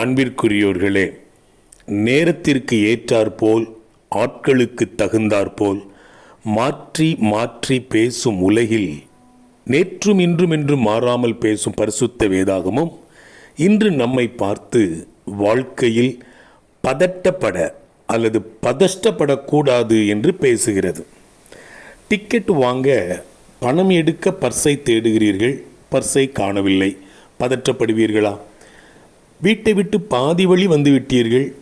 அன்பிற்குரியோர்களே நேரத்திற்கு ஏற்றாற்போல் ஆட்களுக்கு தகுந்தாற்போல் மாற்றி மாற்றி பேசும் உலகில் நேற்றும் இன்றும் என்றும் மாறாமல் பேசும் பரிசுத்த வேதாகமும் இன்று நம்மை பார்த்து வாழ்க்கையில் பதட்டப்பட அல்லது பதஷ்டப்படக்கூடாது என்று பேசுகிறது. டிக்கெட் வாங்க பணம் எடுக்க பர்ஸை தேடுகிறீர்கள் பர்ஸை காணவில்லை. பதற்றப்படுவீர்களா? வீட்டை விட்டு பாதி வழி வந்து விட்டீர்கள்.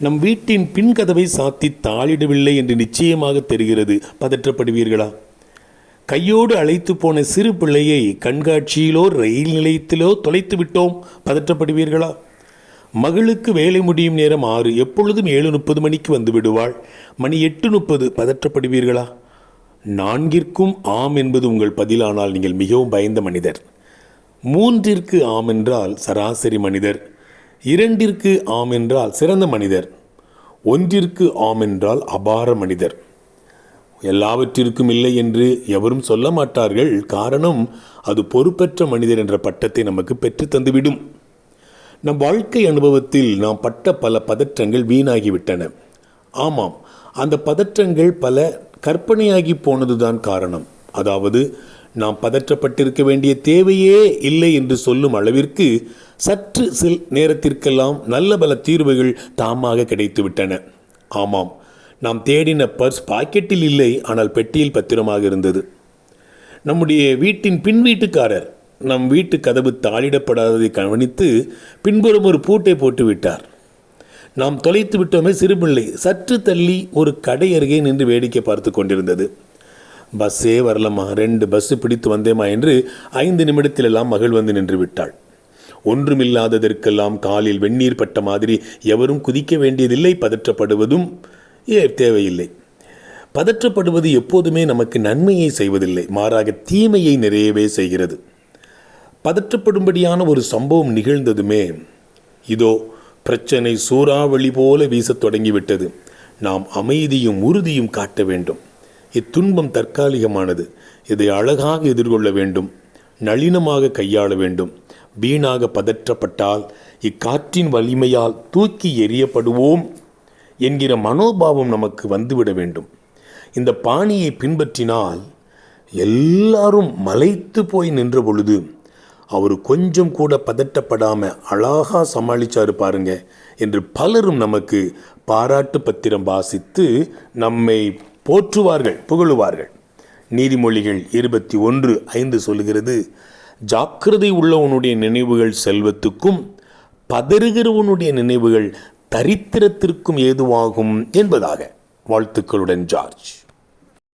நம் வீட்டின் பின் கதவை சாத்தி தாளிடவில்லை என்று நிச்சயமாக தெரிகிறது. பதற்றப்படுவீர்களா? கையோடு அழைத்து போன சிறு பிள்ளையை கண்காட்சியிலோ ரயில் நிலையத்திலோ தொலைத்து விட்டோம். பதற்றப்படுவீர்களா? மகளுக்கு வேலை முடியும் நேரம் ஆறு. எப்பொழுதும் ஏழு முப்பது மணிக்கு வந்து விடுவாள். மணி எட்டு முப்பது பதற்றப்படுவீர்களா? நான்கிற்கும் ஆம் என்பது உங்கள் பதிலானால் நீங்கள் மிகவும் பயந்த மனிதர். மூன்றிற்கு ஆம் என்றால் சராசரி மனிதர். இரண்டிற்கு ஆம் என்றால் சிறந்த மனிதர் ஒன்றிற்கு ஆம் என்றால் அபார மனிதர். எல்லாவற்றிற்கும் இல்லை என்று எவரும் சொல்ல மாட்டார்கள். காரணம் அது பொறுப்பற்ற மனிதர் என்ற பட்டத்தை நமக்கு பெற்று தந்துவிடும். நம் வாழ்க்கை அனுபவத்தில் நாம் பட்ட பல பதற்றங்கள் வீணாகிவிட்டன. ஆமாம் அந்த பதற்றங்கள் பல கற்பனையாகி போனதுதான் காரணம். அதாவது நாம் பதற்றப்பட்டிருக்க வேண்டிய தேவையே இல்லை என்று சொல்லும் அளவிற்கு சற்று சில நேரத்திற்கெல்லாம் நல்ல பல தீர்வுகள் தாமாக கிடைத்துவிட்டன. ஆமாம் நாம் தேடின பர்ஸ் பாக்கெட்டில் இல்லை ஆனால் பெட்டியில் பத்திரமாக இருந்தது. நம்முடைய வீட்டின் பின் வீட்டுக்காரர் நம் வீட்டு கதவு தாளிடப்படாததை கவனித்து பின்புறம் ஒரு பூட்டை போட்டு விட்டார். நாம் தொலைத்து விட்டோமே சிறுபிள்ளை சற்று தள்ளி ஒரு கடை அருகே நின்று வேடிக்கை பார்த்து கொண்டிருந்தது. பஸ்ஸே வரலம்மா. ரெண்டு பஸ்ஸு பிடித்து வந்தேமா என்று ஐந்து நிமிடத்திலெல்லாம் மகள் வந்து நின்று விட்டாள். ஒன்றுமில்லாததற்கெல்லாம் காலில் வெந்நீர் பட்ட மாதிரி எவரும் குதிக்க வேண்டியதில்லை பதற்றப்படுவதும் ஏ தேவையில்லை. பதற்றப்படுவது எப்போதுமே நமக்கு நன்மையை செய்வதில்லை மாறாக தீமையை நிறையவே செய்கிறது. பதற்றப்படும்படியான ஒரு சம்பவம் நிகழ்ந்ததுமே இதோ பிரச்சனை சூறாவளி போல வீசத் தொடங்கிவிட்டது. நாம் அமைதியும் உறுதியும் காட்ட வேண்டும். இத்துன்பம் தற்காலிகமானது. இதை அழகாக எதிர்கொள்ள வேண்டும். நளினமாக கையாள வேண்டும். வீணாக பதற்றப்பட்டால் இக்காற்றின் வலிமையால் தூக்கி எறியப்படுவோம் என்கிற மனோபாவம் நமக்கு வந்துவிட வேண்டும். இந்த பாணியை பின்பற்றினால் எல்லாரும் மலைத்து போய் நின்ற பொழுது அவர் கொஞ்சம் கூட பதட்டப்படாமல் அழகா சமாளிச்சாரு பாருங்க என்று பலரும் நமக்கு பாராட்டு பத்திரம் வாசித்து நம்மை போற்றுவார்கள் புகழுவார்கள். நீதிமொழிகள் இருபத்தி ஒன்று ஐந்து சொல்லுகிறது ஜாக்கிரதை உள்ளவனுடைய நினைவுகள் செல்வத்துக்கும் பதறுகிறவனுடைய நினைவுகள் தரித்திரத்திற்கும் ஏதுவாகும் என்பதாக. வாழ்த்துக்களுடன் ஜார்ஜ்.